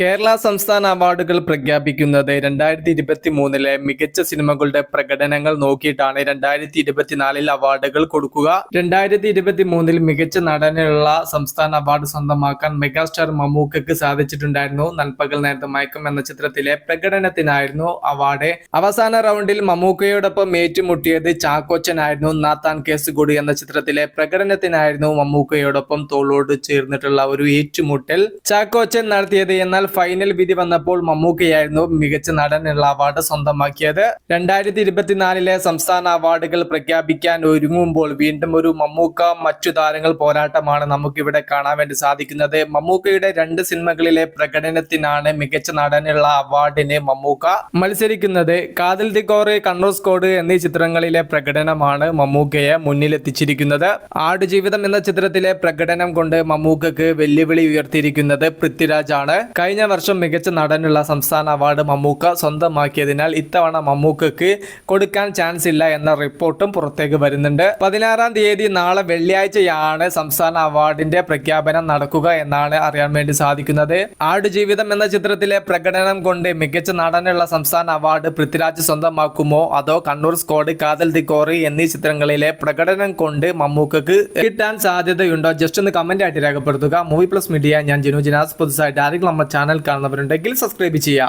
കേരള സംസ്ഥാന അവാർഡുകൾ പ്രഖ്യാപിക്കുന്നത് രണ്ടായിരത്തി ഇരുപത്തി മൂന്നിലെ മികച്ച സിനിമകളുടെ പ്രകടനങ്ങൾ നോക്കിയിട്ടാണ് രണ്ടായിരത്തി ഇരുപത്തിനാലിൽ അവാർഡുകൾ കൊടുക്കുക. രണ്ടായിരത്തി ഇരുപത്തി മൂന്നിൽ മികച്ച നടനുള്ള സംസ്ഥാന അവാർഡ് സ്വന്തമാക്കാൻ മെഗാസ്റ്റാർ മമ്മൂക്കയ്ക്ക് സാധിച്ചിട്ടുണ്ടായിരുന്നു. നൽപ്പകൽ നേരത്തെ മയക്കം എന്ന ചിത്രത്തിലെ പ്രകടനത്തിനായിരുന്നു അവാർഡ്. അവസാന റൗണ്ടിൽ മമ്മൂക്കയോടൊപ്പം ഏറ്റുമുട്ടിയത് ചാക്കോച്ചനായിരുന്നു. നാത്താൻ കേസുകൂടി എന്ന ചിത്രത്തിലെ പ്രകടനത്തിനായിരുന്നു മമ്മൂക്കയോടൊപ്പം തോളോട് ചേർന്നിട്ടുള്ള ഒരു ഏറ്റുമുട്ടൽ. ചാക്കോച്ചൻ നടത്തിയത് എന്നാൽ ഫൈനൽ വിധി വന്നപ്പോൾ മമ്മൂക്കയായിരുന്നു മികച്ച നടനുള്ള അവാർഡ് സ്വന്തമാക്കിയത്. രണ്ടായിരത്തി ഇരുപത്തിനാലിലെ സംസ്ഥാന അവാർഡുകൾ പ്രഖ്യാപിക്കാൻ ഒരുങ്ങുമ്പോൾ വീണ്ടും ഒരു മമ്മൂക്ക മറ്റു താരങ്ങൾ പോരാട്ടമാണ് നമുക്കിവിടെ കാണാൻ വേണ്ടി സാധിക്കുന്നത്. മമ്മൂക്കയുടെ രണ്ട് സിനിമകളിലെ പ്രകടനത്തിനാണ് മികച്ച നടനുള്ള അവാർഡിന് മമ്മൂക്ക മത്സരിക്കുന്നത്. കാതിൽ തിക്കോറ് കണ്ണൂർ സ്കോഡ് എന്നീ ചിത്രങ്ങളിലെ പ്രകടനമാണ് മമ്മൂക്കയെ മുന്നിലെത്തിച്ചിരിക്കുന്നത്. ആടുജീവിതം എന്ന ചിത്രത്തിലെ പ്രകടനം കൊണ്ട് മമ്മൂക്കക്ക് വെല്ലുവിളി ഉയർത്തിയിരിക്കുന്നത് പൃഥ്വിരാജ് ആണ് കഴിഞ്ഞ വർഷം മികച്ച നടനുള്ള സംസ്ഥാന അവാർഡ് മമ്മൂക്ക സ്വന്തമാക്കിയതിനാൽ ഇത്തവണ മമ്മൂക്കക്ക് കൊടുക്കാൻ ചാൻസ് ഇല്ല എന്ന റിപ്പോർട്ടും പുറത്തേക്ക് വരുന്നുണ്ട്. പതിനാറാം തീയതി നാളെ വെള്ളിയാഴ്ചയാണ് സംസ്ഥാന അവാർഡിന്റെ പ്രഖ്യാപനം നടക്കുക എന്നാണ് അറിയാൻ വേണ്ടി സാധിക്കുന്നത്. ആടുജീവിതം എന്ന ചിത്രത്തിലെ പ്രകടനം കൊണ്ട് മികച്ച നടനുള്ള സംസ്ഥാന അവാർഡ് പൃഥ്വിരാജ് സ്വന്തമാക്കുമോ? അതോ Kannur squad Kaathal the core എന്നീ ചിത്രങ്ങളിലെ പ്രകടനം കൊണ്ട് മമ്മൂക്കക്ക് കിട്ടാൻ സാധ്യതയുണ്ടോ? ജസ്റ്റ് ഒന്ന് കമന്റ് ആയിട്ട് രേഖപ്പെടുത്തുക. മൂവി പ്ലസ് മീഡിയ ഞാൻ ജിനു ജിനാസ്. പുതുസായിട്ട് ആരെങ്കിലും നമ്മുടെ ചാനൽ കാണുന്നവരുണ്ടെങ്കിൽ സബ്സ്ക്രൈബ് ചെയ്യുക